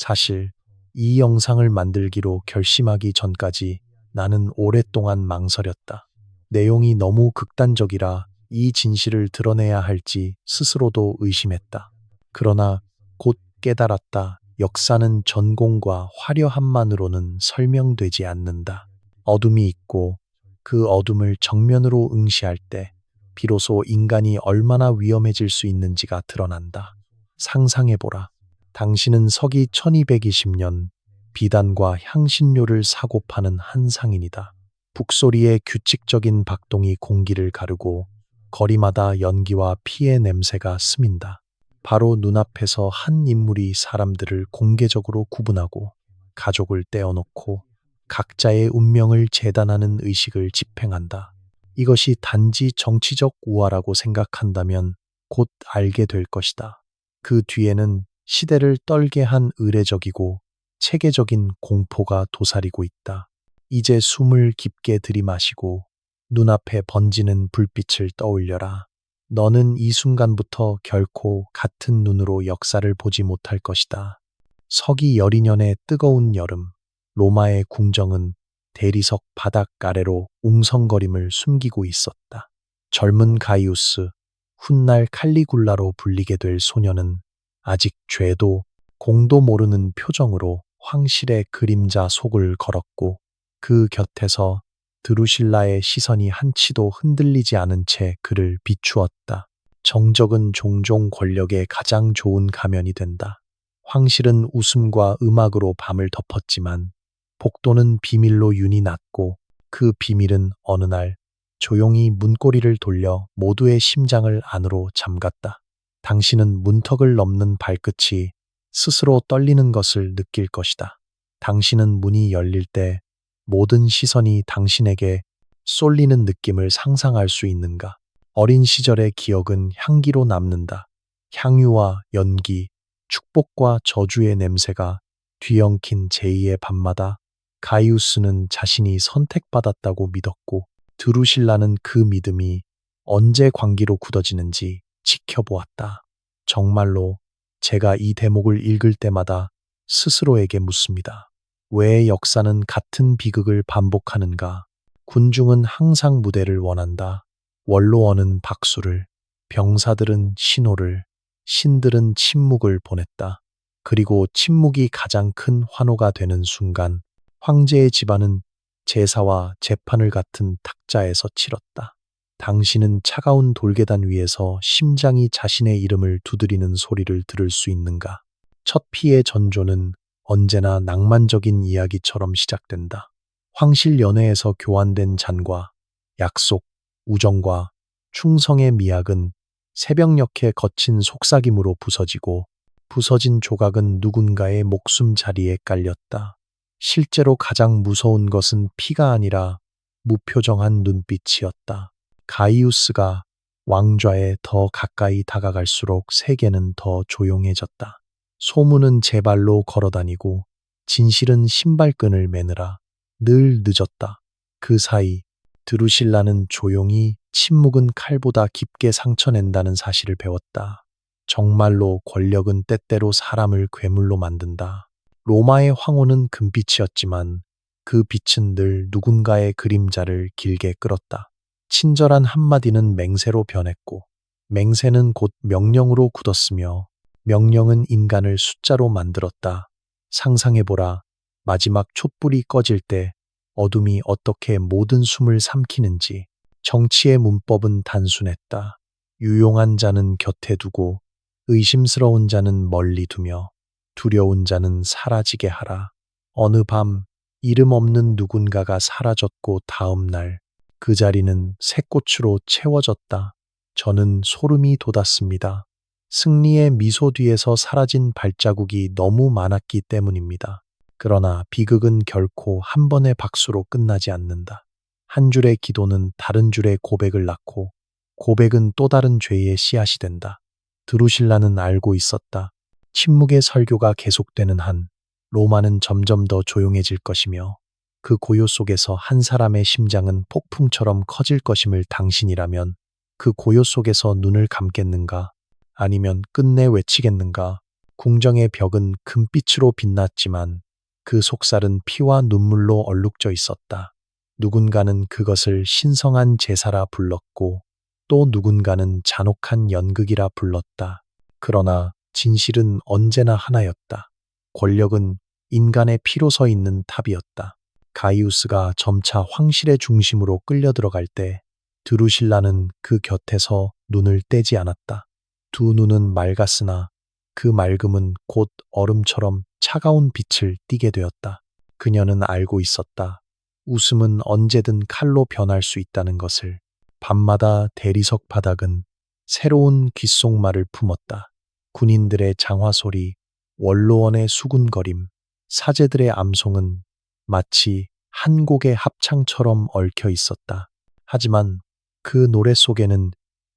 사실 이 영상을 만들기로 결심하기 전까지 나는 오랫동안 망설였다. 내용이 너무 극단적이라 이 진실을 드러내야 할지 스스로도 의심했다. 그러나 곧 깨달았다. 역사는 전공과 화려함만으로는 설명되지 않는다. 어둠이 있고 그 어둠을 정면으로 응시할 때 비로소 인간이 얼마나 위험해질 수 있는지가 드러난다. 상상해보라. 당신은 서기 1220년 비단과 향신료를 사고 파는 한 상인이다. 북소리의 규칙적인 박동이 공기를 가르고 거리마다 연기와 피의 냄새가 스민다. 바로 눈앞에서 한 인물이 사람들을 공개적으로 구분하고 가족을 떼어놓고 각자의 운명을 재단하는 의식을 집행한다. 이것이 단지 정치적 우화라고 생각한다면 곧 알게 될 것이다. 그 뒤에는 시대를 떨게 한 의례적이고 체계적인 공포가 도사리고 있다. 이제 숨을 깊게 들이마시고 눈앞에 번지는 불빛을 떠올려라. 너는 이 순간부터 결코 같은 눈으로 역사를 보지 못할 것이다. 서기 열이년의 뜨거운 여름, 로마의 궁정은 대리석 바닥 아래로 웅성거림을 숨기고 있었다. 젊은 가이우스, 훗날 칼리굴라로 불리게 될 소녀는 아직 죄도 공도 모르는 표정으로 황실의 그림자 속을 걸었고 그 곁에서 드루실라의 시선이 한치도 흔들리지 않은 채 그를 비추었다. 정적은 종종 권력의 가장 좋은 가면이 된다. 황실은 웃음과 음악으로 밤을 덮었지만 복도는 비밀로 윤이 났고 그 비밀은 어느 날 조용히 문고리를 돌려 모두의 심장을 안으로 잠갔다. 당신은 문턱을 넘는 발끝이 스스로 떨리는 것을 느낄 것이다. 당신은 문이 열릴 때 모든 시선이 당신에게 쏠리는 느낌을 상상할 수 있는가? 어린 시절의 기억은 향기로 남는다. 향유와 연기, 축복과 저주의 냄새가 뒤엉킨 제2의 밤마다 가이우스는 자신이 선택받았다고 믿었고 드루실라는 그 믿음이 언제 광기로 굳어지는지 지켜보았다. 정말로 제가 이 대목을 읽을 때마다 스스로에게 묻습니다. 왜 역사는 같은 비극을 반복하는가? 군중은 항상 무대를 원한다. 원로원은 박수를, 병사들은 신호를, 신들은 침묵을 보냈다. 그리고 침묵이 가장 큰 환호가 되는 순간 황제의 집안은 제사와 재판을 같은 탁자에서 치렀다. 당신은 차가운 돌계단 위에서 심장이 자신의 이름을 두드리는 소리를 들을 수 있는가? 첫 피의 전조는 언제나 낭만적인 이야기처럼 시작된다. 황실 연회에서 교환된 잔과 약속, 우정과 충성의 미학은 새벽녘에 거친 속삭임으로 부서지고 부서진 조각은 누군가의 목숨 자리에 깔렸다. 실제로 가장 무서운 것은 피가 아니라 무표정한 눈빛이었다. 가이우스가 왕좌에 더 가까이 다가갈수록 세계는 더 조용해졌다. 소문은 제 발로 걸어다니고 진실은 신발끈을 매느라 늘 늦었다. 그 사이 드루실라는 조용히 침묵은 칼보다 깊게 상처낸다는 사실을 배웠다. 정말로 권력은 때때로 사람을 괴물로 만든다. 로마의 황혼은 금빛이었지만 그 빛은 늘 누군가의 그림자를 길게 끌었다. 친절한 한마디는 맹세로 변했고 맹세는 곧 명령으로 굳었으며 명령은 인간을 숫자로 만들었다. 상상해보라. 마지막 촛불이 꺼질 때 어둠이 어떻게 모든 숨을 삼키는지 정치의 문법은 단순했다. 유용한 자는 곁에 두고 의심스러운 자는 멀리 두며 두려운 자는 사라지게 하라. 어느 밤 이름 없는 누군가가 사라졌고 다음 날 그 자리는 새꽃으로 채워졌다. 저는 소름이 돋았습니다. 승리의 미소 뒤에서 사라진 발자국이 너무 많았기 때문입니다. 그러나 비극은 결코 한 번의 박수로 끝나지 않는다. 한 줄의 기도는 다른 줄의 고백을 낳고 고백은 또 다른 죄의 씨앗이 된다. 드루실라는 알고 있었다. 침묵의 설교가 계속되는 한 로마는 점점 더 조용해질 것이며 그 고요 속에서 한 사람의 심장은 폭풍처럼 커질 것임을 당신이라면 그 고요 속에서 눈을 감겠는가 아니면 끝내 외치겠는가 궁정의 벽은 금빛으로 빛났지만 그 속살은 피와 눈물로 얼룩져 있었다. 누군가는 그것을 신성한 제사라 불렀고 또 누군가는 잔혹한 연극이라 불렀다. 그러나 진실은 언제나 하나였다. 권력은 인간의 피로 서 있는 탑이었다. 가이우스가 점차 황실의 중심으로 끌려 들어갈 때 드루실라는 그 곁에서 눈을 떼지 않았다. 두 눈은 맑았으나 그 맑음은 곧 얼음처럼 차가운 빛을 띠게 되었다. 그녀는 알고 있었다. 웃음은 언제든 칼로 변할 수 있다는 것을. 밤마다 대리석 바닥은 새로운 귓속말을 품었다. 군인들의 장화 소리, 원로원의 수군거림, 사제들의 암송은 마치 한 곡의 합창처럼 얽혀 있었다. 하지만 그 노래 속에는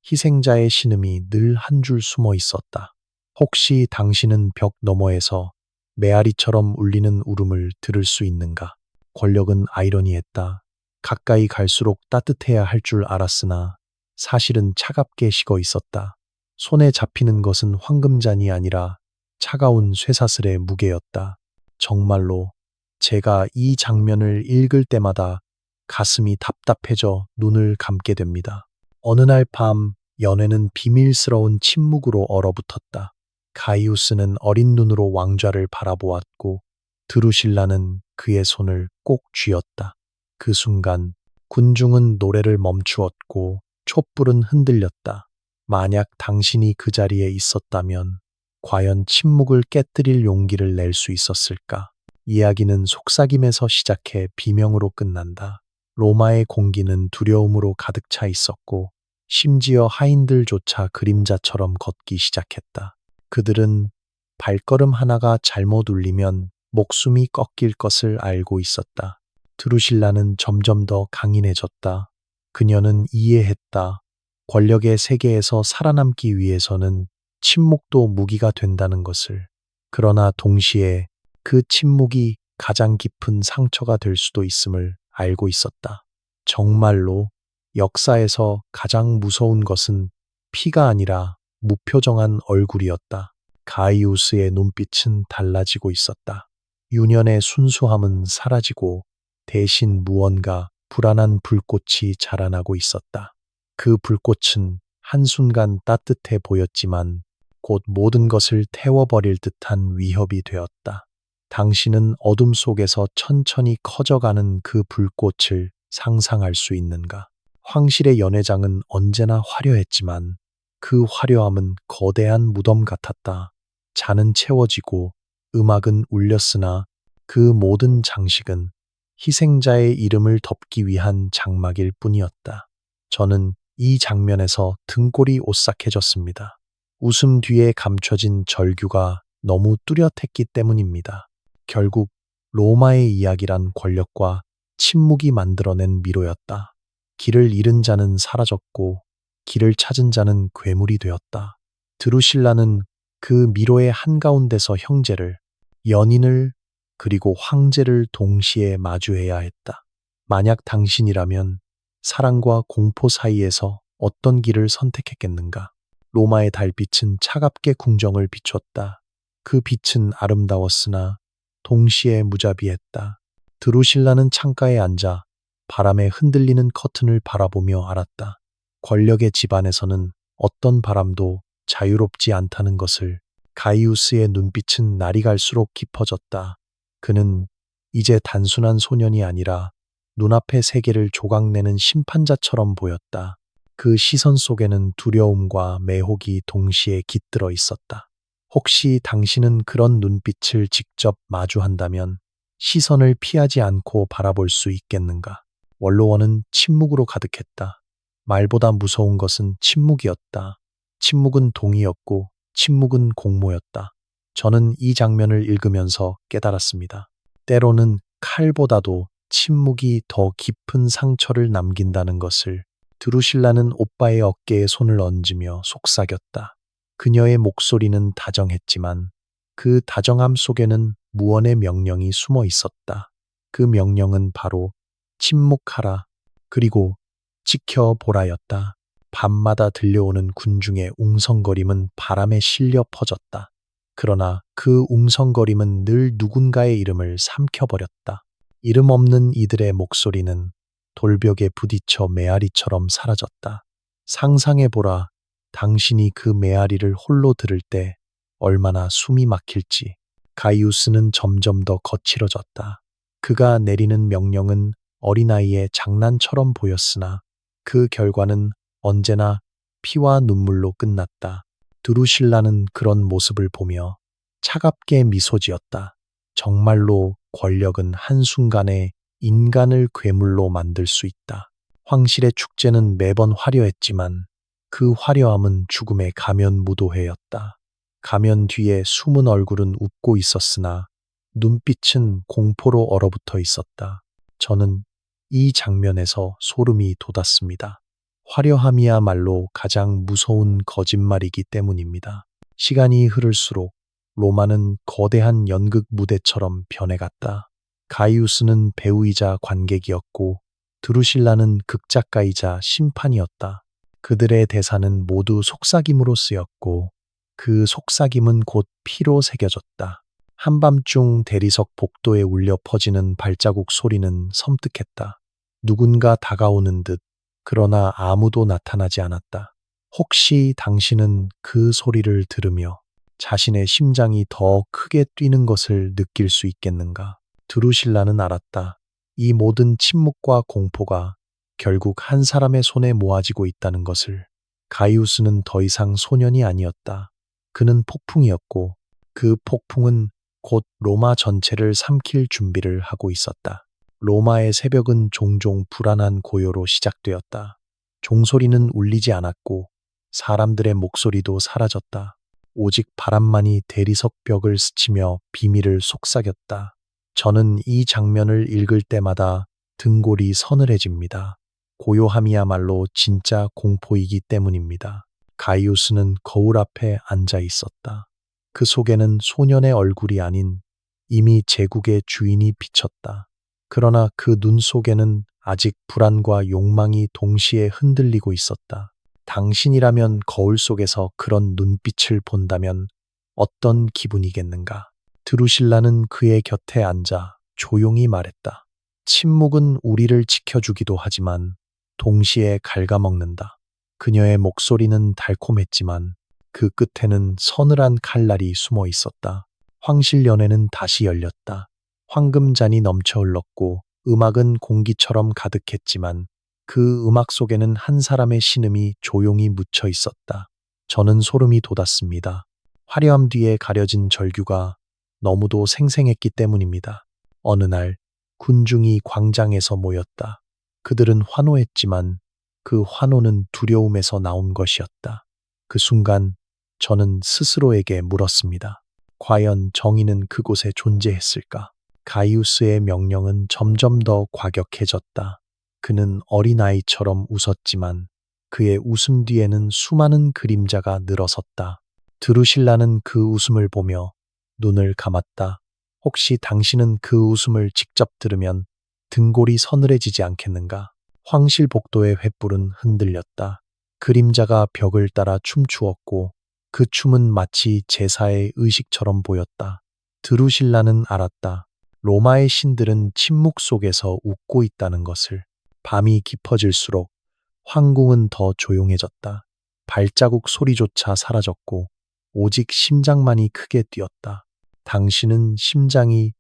희생자의 신음이 늘 한 줄 숨어 있었다. 혹시 당신은 벽 너머에서 메아리처럼 울리는 울음을 들을 수 있는가? 권력은 아이러니했다. 가까이 갈수록 따뜻해야 할 줄 알았으나 사실은 차갑게 식어 있었다. 손에 잡히는 것은 황금잔이 아니라 차가운 쇠사슬의 무게였다. 정말로 제가 이 장면을 읽을 때마다 가슴이 답답해져 눈을 감게 됩니다. 어느 날 밤 연회는 비밀스러운 침묵으로 얼어붙었다. 가이우스는 어린 눈으로 왕좌를 바라보았고 드루실라는 그의 손을 꼭 쥐었다. 그 순간 군중은 노래를 멈추었고 촛불은 흔들렸다. 만약 당신이 그 자리에 있었다면 과연 침묵을 깨뜨릴 용기를 낼 수 있었을까? 이야기는 속삭임에서 시작해 비명으로 끝난다. 로마의 공기는 두려움으로 가득 차 있었고 심지어 하인들조차 그림자처럼 걷기 시작했다. 그들은 발걸음 하나가 잘못 울리면 목숨이 꺾일 것을 알고 있었다. 드루실라는 점점 더 강인해졌다. 그녀는 이해했다. 권력의 세계에서 살아남기 위해서는 침묵도 무기가 된다는 것을. 그러나 동시에 그 침묵이 가장 깊은 상처가 될 수도 있음을 알고 있었다. 정말로 역사에서 가장 무서운 것은 피가 아니라 무표정한 얼굴이었다. 가이우스의 눈빛은 달라지고 있었다. 유년의 순수함은 사라지고 대신 무언가 불안한 불꽃이 자라나고 있었다. 그 불꽃은 한순간 따뜻해 보였지만 곧 모든 것을 태워버릴 듯한 위협이 되었다. 당신은 어둠 속에서 천천히 커져가는 그 불꽃을 상상할 수 있는가? 황실의 연회장은 언제나 화려했지만 그 화려함은 거대한 무덤 같았다. 잔은 채워지고 음악은 울렸으나 그 모든 장식은 희생자의 이름을 덮기 위한 장막일 뿐이었다. 저는 이 장면에서 등골이 오싹해졌습니다. 웃음 뒤에 감춰진 절규가 너무 뚜렷했기 때문입니다. 결국 로마의 이야기란 권력과 침묵이 만들어낸 미로였다. 길을 잃은 자는 사라졌고 길을 찾은 자는 괴물이 되었다. 드루실라는 그 미로의 한가운데서 형제를, 연인을, 그리고 황제를 동시에 마주해야 했다. 만약 당신이라면 사랑과 공포 사이에서 어떤 길을 선택했겠는가? 로마의 달빛은 차갑게 궁정을 비췄다. 그 빛은 아름다웠으나 동시에 무자비했다. 드루실라는 창가에 앉아 바람에 흔들리는 커튼을 바라보며 알았다. 권력의 집안에서는 어떤 바람도 자유롭지 않다는 것을 가이우스의 눈빛은 날이 갈수록 깊어졌다. 그는 이제 단순한 소년이 아니라 눈앞의 세계를 조각내는 심판자처럼 보였다. 그 시선 속에는 두려움과 매혹이 동시에 깃들어 있었다. 혹시 당신은 그런 눈빛을 직접 마주한다면 시선을 피하지 않고 바라볼 수 있겠는가? 원로원은 침묵으로 가득했다. 말보다 무서운 것은 침묵이었다. 침묵은 동이었고 침묵은 공모였다. 저는 이 장면을 읽으면서 깨달았습니다. 때로는 칼보다도 침묵이 더 깊은 상처를 남긴다는 것을 드루실라는 오빠의 어깨에 손을 얹으며 속삭였다. 그녀의 목소리는 다정했지만 그 다정함 속에는 무언의 명령이 숨어 있었다. 그 명령은 바로 침묵하라. 그리고 지켜보라였다. 밤마다 들려오는 군중의 웅성거림은 바람에 실려 퍼졌다. 그러나 그 웅성거림은 늘 누군가의 이름을 삼켜버렸다. 이름 없는 이들의 목소리는 돌벽에 부딪혀 메아리처럼 사라졌다. 상상해보라. 당신이 그 메아리를 홀로 들을 때 얼마나 숨이 막힐지. 가이우스는 점점 더 거칠어졌다. 그가 내리는 명령은 어린아이의 장난처럼 보였으나 그 결과는 언제나 피와 눈물로 끝났다. 두루실라는 그런 모습을 보며 차갑게 미소 지었다. 정말로 권력은 한순간에 인간을 괴물로 만들 수 있다. 황실의 축제는 매번 화려했지만 그 화려함은 죽음의 가면 무도회였다. 가면 뒤에 숨은 얼굴은 웃고 있었으나 눈빛은 공포로 얼어붙어 있었다. 저는 이 장면에서 소름이 돋았습니다. 화려함이야말로 가장 무서운 거짓말이기 때문입니다. 시간이 흐를수록 로마는 거대한 연극 무대처럼 변해갔다. 가이우스는 배우이자 관객이었고 드루실라는 극작가이자 심판이었다. 그들의 대사는 모두 속삭임으로 쓰였고 그 속삭임은 곧 피로 새겨졌다. 한밤중 대리석 복도에 울려 퍼지는 발자국 소리는 섬뜩했다. 누군가 다가오는 듯 그러나 아무도 나타나지 않았다. 혹시 당신은 그 소리를 들으며 자신의 심장이 더 크게 뛰는 것을 느낄 수 있겠는가? 드루실라는 알았다. 이 모든 침묵과 공포가 결국 한 사람의 손에 모아지고 있다는 것을. 가이우스는 더 이상 소년이 아니었다. 그는 폭풍이었고 그 폭풍은 곧 로마 전체를 삼킬 준비를 하고 있었다. 로마의 새벽은 종종 불안한 고요로 시작되었다. 종소리는 울리지 않았고 사람들의 목소리도 사라졌다. 오직 바람만이 대리석 벽을 스치며 비밀을 속삭였다. 저는 이 장면을 읽을 때마다 등골이 서늘해집니다. 고요함이야말로 진짜 공포이기 때문입니다. 가이우스는 거울 앞에 앉아 있었다. 그 속에는 소년의 얼굴이 아닌 이미 제국의 주인이 비쳤다. 그러나 그 눈 속에는 아직 불안과 욕망이 동시에 흔들리고 있었다. 당신이라면 거울 속에서 그런 눈빛을 본다면 어떤 기분이겠는가? 드루실라는 그의 곁에 앉아 조용히 말했다. 침묵은 우리를 지켜주기도 하지만 동시에 갉아먹는다. 그녀의 목소리는 달콤했지만 그 끝에는 서늘한 칼날이 숨어 있었다. 황실 연회는 다시 열렸다. 황금잔이 넘쳐 흘렀고 음악은 공기처럼 가득했지만 그 음악 속에는 한 사람의 신음이 조용히 묻혀 있었다. 저는 소름이 돋았습니다. 화려함 뒤에 가려진 절규가 너무도 생생했기 때문입니다. 어느 날 군중이 광장에서 모였다. 그들은 환호했지만 그 환호는 두려움에서 나온 것이었다. 그 순간 저는 스스로에게 물었습니다. 과연 정의는 그곳에 존재했을까? 가이우스의 명령은 점점 더 과격해졌다. 그는 어린아이처럼 웃었지만 그의 웃음 뒤에는 수많은 그림자가 늘어섰다. 드루실라는 그 웃음을 보며 눈을 감았다. 혹시 당신은 그 웃음을 직접 들으면 등골이 서늘해지지 않겠는가? 황실 복도의 횃불은 흔들렸다. 그림자가 벽을 따라 춤추었고 그 춤은 마치 제사의 의식처럼 보였다. 드루실라는 알았다. 로마의 신들은 침묵 속에서 웃고 있다는 것을 밤이 깊어질수록 황궁은 더 조용해졌다. 발자국 소리조차 사라졌고 오직 심장만이 크게 뛰었다. 당신은 심장이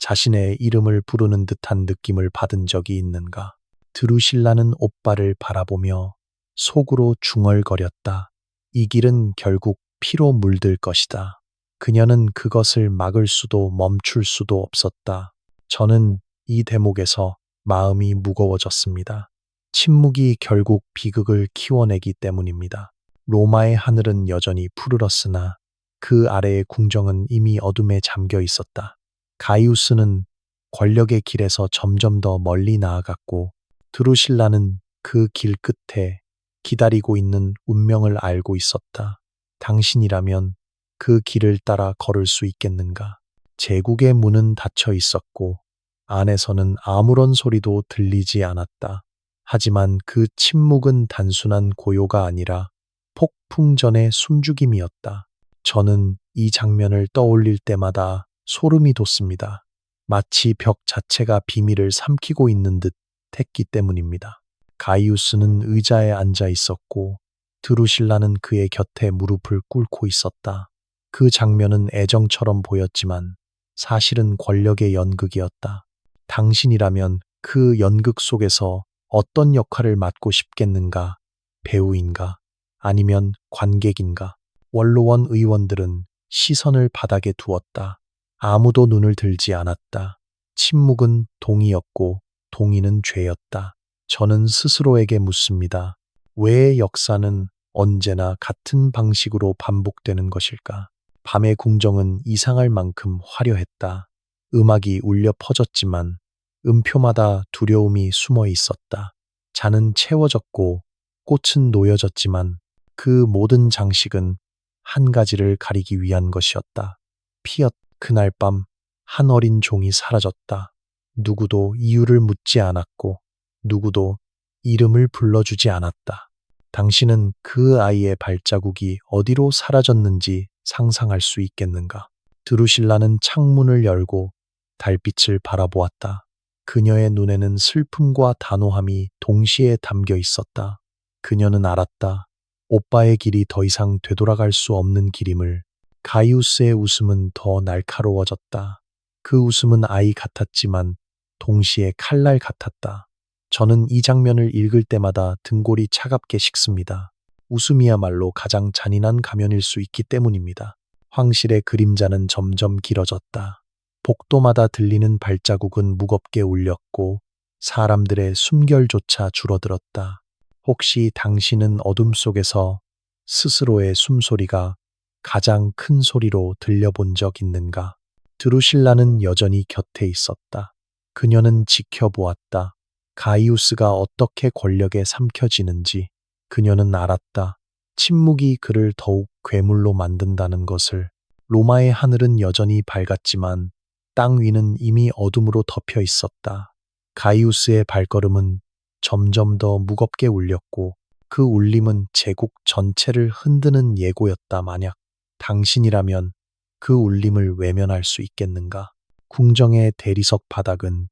자신의 이름을 부르는 듯한 느낌을 받은 적이 있는가? 드루실라는 오빠를 바라보며 속으로 중얼거렸다. 이 길은 결국 피로 물들 것이다. 그녀는 그것을 막을 수도 멈출 수도 없었다. 저는 이 대목에서 마음이 무거워졌습니다. 침묵이 결국 비극을 키워내기 때문입니다. 로마의 하늘은 여전히 푸르렀으나 그 아래의 궁정은 이미 어둠에 잠겨 있었다. 가이우스는 권력의 길에서 점점 더 멀리 나아갔고 드루실라는 그 길 끝에 기다리고 있는 운명을 알고 있었다. 당신이라면 그 길을 따라 걸을 수 있겠는가? 제국의 문은 닫혀 있었고 안에서는 아무런 소리도 들리지 않았다. 하지만 그 침묵은 단순한 고요가 아니라 폭풍전의 숨죽임이었다. 저는 이 장면을 떠올릴 때마다 소름이 돋습니다. 마치 벽 자체가 비밀을 삼키고 있는 듯 했기 때문입니다. 가이우스는 의자에 앉아 있었고 드루실라는 그의 곁에 무릎을 꿇고 있었다. 그 장면은 애정처럼 보였지만 사실은 권력의 연극이었다. 당신이라면 그 연극 속에서 어떤 역할을 맡고 싶겠는가? 배우인가? 아니면 관객인가? 원로원 의원들은 시선을 바닥에 두었다. 아무도 눈을 들지 않았다. 침묵은 동의였고 동의는 죄였다. 저는 스스로에게 묻습니다. 왜 역사는 언제나 같은 방식으로 반복되는 것일까? 밤의 궁정은 이상할 만큼 화려했다. 음악이 울려 퍼졌지만 음표마다 두려움이 숨어 있었다. 잔은 채워졌고 꽃은 놓여졌지만 그 모든 장식은 한 가지를 가리기 위한 것이었다. 피었 그날 밤 한 어린 종이 사라졌다. 누구도 이유를 묻지 않았고 누구도 이름을 불러주지 않았다. 당신은 그 아이의 발자국이 어디로 사라졌는지 상상할 수 있겠는가? 드루실라는 창문을 열고 달빛을 바라보았다. 그녀의 눈에는 슬픔과 단호함이 동시에 담겨 있었다. 그녀는 알았다. 오빠의 길이 더 이상 되돌아갈 수 없는 길임을. 가이우스의 웃음은 더 날카로워졌다. 그 웃음은 아이 같았지만 동시에 칼날 같았다. 저는 이 장면을 읽을 때마다 등골이 차갑게 식습니다. 웃음이야말로 가장 잔인한 가면일 수 있기 때문입니다. 황실의 그림자는 점점 길어졌다. 복도마다 들리는 발자국은 무겁게 울렸고 사람들의 숨결조차 줄어들었다. 혹시 당신은 어둠 속에서 스스로의 숨소리가 가장 큰 소리로 들려본 적 있는가? 드루실라는 여전히 곁에 있었다. 그녀는 지켜보았다. 가이우스가 어떻게 권력에 삼켜지는지 그녀는 알았다. 침묵이 그를 더욱 괴물로 만든다는 것을. 로마의 하늘은 여전히 밝았지만 땅 위는 이미 어둠으로 덮여 있었다. 가이우스의 발걸음은 점점 더 무겁게 울렸고 그 울림은 제국 전체를 흔드는 예고였다 만약 당신이라면 그 울림을 외면할 수 있겠는가? 궁정의 대리석 바닥은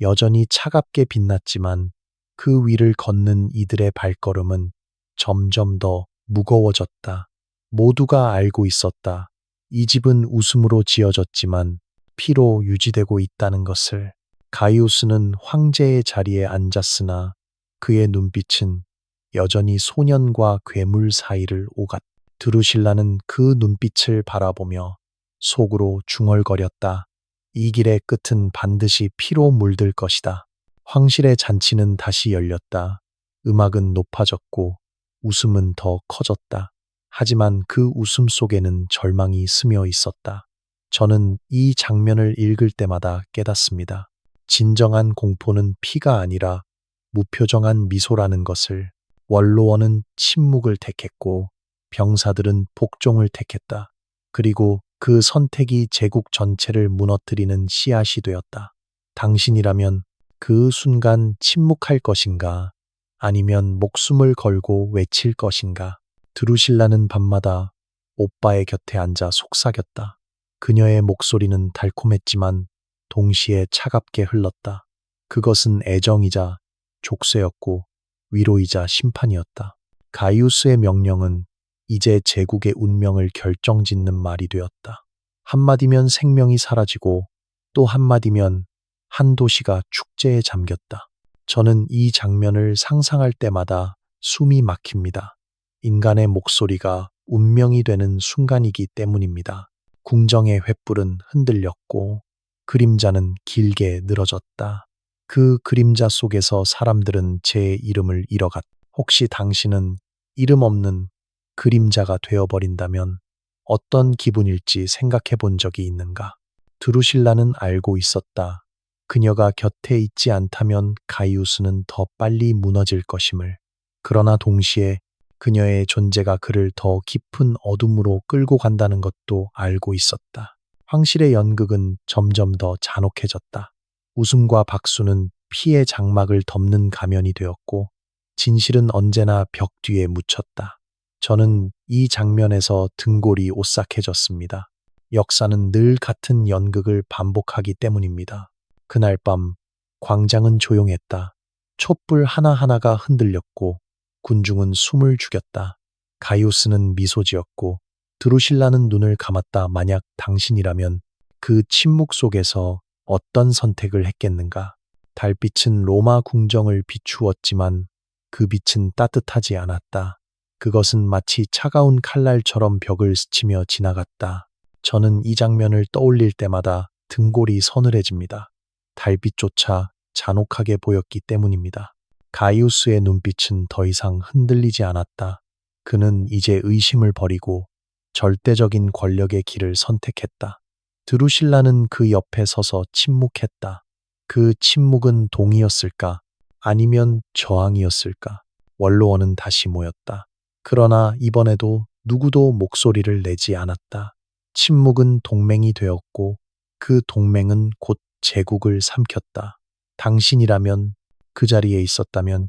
여전히 차갑게 빛났지만 그 위를 걷는 이들의 발걸음은 점점 더 무거워졌다. 모두가 알고 있었다. 이 집은 웃음으로 지어졌지만 피로 유지되고 있다는 것을. 가이우스는 황제의 자리에 앉았으나 그의 눈빛은 여전히 소년과 괴물 사이를 오갔. 드루실라는 그 눈빛을 바라보며 속으로 중얼거렸다. 이 길의 끝은 반드시 피로 물들 것이다. 황실의 잔치는 다시 열렸다. 음악은 높아졌고 웃음은 더 커졌다. 하지만 그 웃음 속에는 절망이 스며 있었다. 저는 이 장면을 읽을 때마다 깨닫습니다. 진정한 공포는 피가 아니라 무표정한 미소라는 것을 원로원은 침묵을 택했고 병사들은 복종을 택했다. 그리고 그 선택이 제국 전체를 무너뜨리는 씨앗이 되었다. 당신이라면 그 순간 침묵할 것인가 아니면 목숨을 걸고 외칠 것인가 드루실라는 밤마다 오빠의 곁에 앉아 속삭였다. 그녀의 목소리는 달콤했지만 동시에 차갑게 흘렀다. 그것은 애정이자 족쇄였고 위로이자 심판이었다. 가이우스의 명령은 이제 제국의 운명을 결정짓는 말이 되었다. 한마디면 생명이 사라지고 또 한마디면 한 도시가 축제에 잠겼다. 저는 이 장면을 상상할 때마다 숨이 막힙니다. 인간의 목소리가 운명이 되는 순간이기 때문입니다. 궁정의 횃불은 흔들렸고 그림자는 길게 늘어졌다. 그 그림자 속에서 사람들은 제 이름을 잃어갔. 혹시 당신은 이름 없는 그림자가 되어버린다면 어떤 기분일지 생각해 본 적이 있는가? 드루실라는 알고 있었다. 그녀가 곁에 있지 않다면 가이우스는 더 빨리 무너질 것임을. 그러나 동시에 그녀의 존재가 그를 더 깊은 어둠으로 끌고 간다는 것도 알고 있었다. 황실의 연극은 점점 더 잔혹해졌다. 웃음과 박수는 피의 장막을 덮는 가면이 되었고 진실은 언제나 벽 뒤에 묻혔다. 저는 이 장면에서 등골이 오싹해졌습니다. 역사는 늘 같은 연극을 반복하기 때문입니다. 그날 밤 광장은 조용했다. 촛불 하나하나가 흔들렸고 군중은 숨을 죽였다. 가이우스는 미소 지었고 드루실라는 눈을 감았다. 만약 당신이라면 그 침묵 속에서 어떤 선택을 했겠는가? 달빛은 로마 궁정을 비추었지만 그 빛은 따뜻하지 않았다. 그것은 마치 차가운 칼날처럼 벽을 스치며 지나갔다. 저는 이 장면을 떠올릴 때마다 등골이 서늘해집니다. 달빛조차 잔혹하게 보였기 때문입니다. 가이우스의 눈빛은 더 이상 흔들리지 않았다. 그는 이제 의심을 버리고 절대적인 권력의 길을 선택했다. 드루실라는 그 옆에 서서 침묵했다. 그 침묵은 동의였을까? 아니면 저항이었을까? 원로원은 다시 모였다. 그러나 이번에도 누구도 목소리를 내지 않았다. 침묵은 동맹이 되었고 그 동맹은 곧 제국을 삼켰다. 당신이라면 그 자리에 있었다면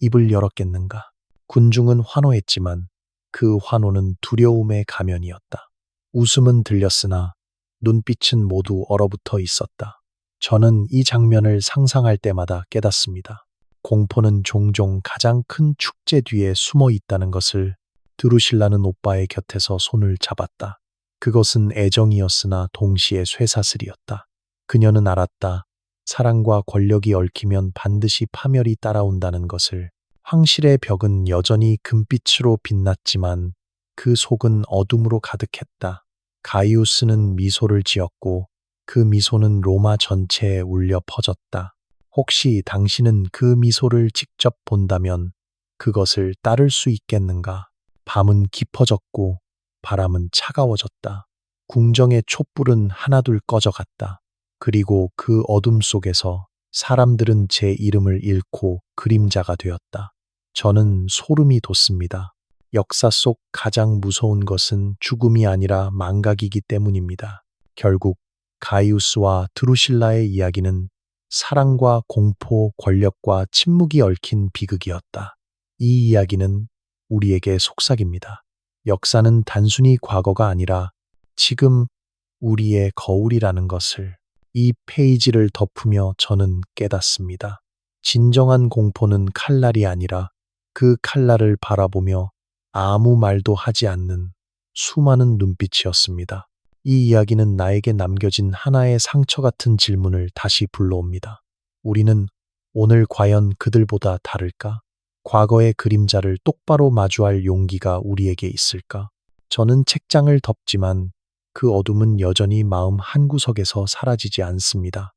입을 열었겠는가? 군중은 환호했지만 그 환호는 두려움의 가면이었다. 웃음은 들렸으나 눈빛은 모두 얼어붙어 있었다. 저는 이 장면을 상상할 때마다 깨닫습니다. 공포는 종종 가장 큰 축제 뒤에 숨어 있다는 것을 드루실라는 오빠의 곁에서 손을 잡았다. 그것은 애정이었으나 동시에 쇠사슬이었다. 그녀는 알았다. 사랑과 권력이 얽히면 반드시 파멸이 따라온다는 것을. 황실의 벽은 여전히 금빛으로 빛났지만 그 속은 어둠으로 가득했다. 가이우스는 미소를 지었고 그 미소는 로마 전체에 울려 퍼졌다. 혹시 당신은 그 미소를 직접 본다면 그것을 따를 수 있겠는가? 밤은 깊어졌고 바람은 차가워졌다. 궁정의 촛불은 하나둘 꺼져갔다. 그리고 그 어둠 속에서 사람들은 제 이름을 잃고 그림자가 되었다. 저는 소름이 돋습니다. 역사 속 가장 무서운 것은 죽음이 아니라 망각이기 때문입니다. 결국 가이우스와 드루실라의 이야기는 사랑과 공포, 권력과 침묵이 얽힌 비극이었다. 이 이야기는 우리에게 속삭입니다. 역사는 단순히 과거가 아니라 지금 우리의 거울이라는 것을 이 페이지를 덮으며 저는 깨닫습니다. 진정한 공포는 칼날이 아니라 그 칼날을 바라보며 아무 말도 하지 않는 수많은 눈빛이었습니다. 이 이야기는 나에게 남겨진 하나의 상처 같은 질문을 다시 불러옵니다. 우리는 오늘 과연 그들보다 다를까? 과거의 그림자를 똑바로 마주할 용기가 우리에게 있을까? 저는 책장을 덮지만 그 어둠은 여전히 마음 한구석에서 사라지지 않습니다.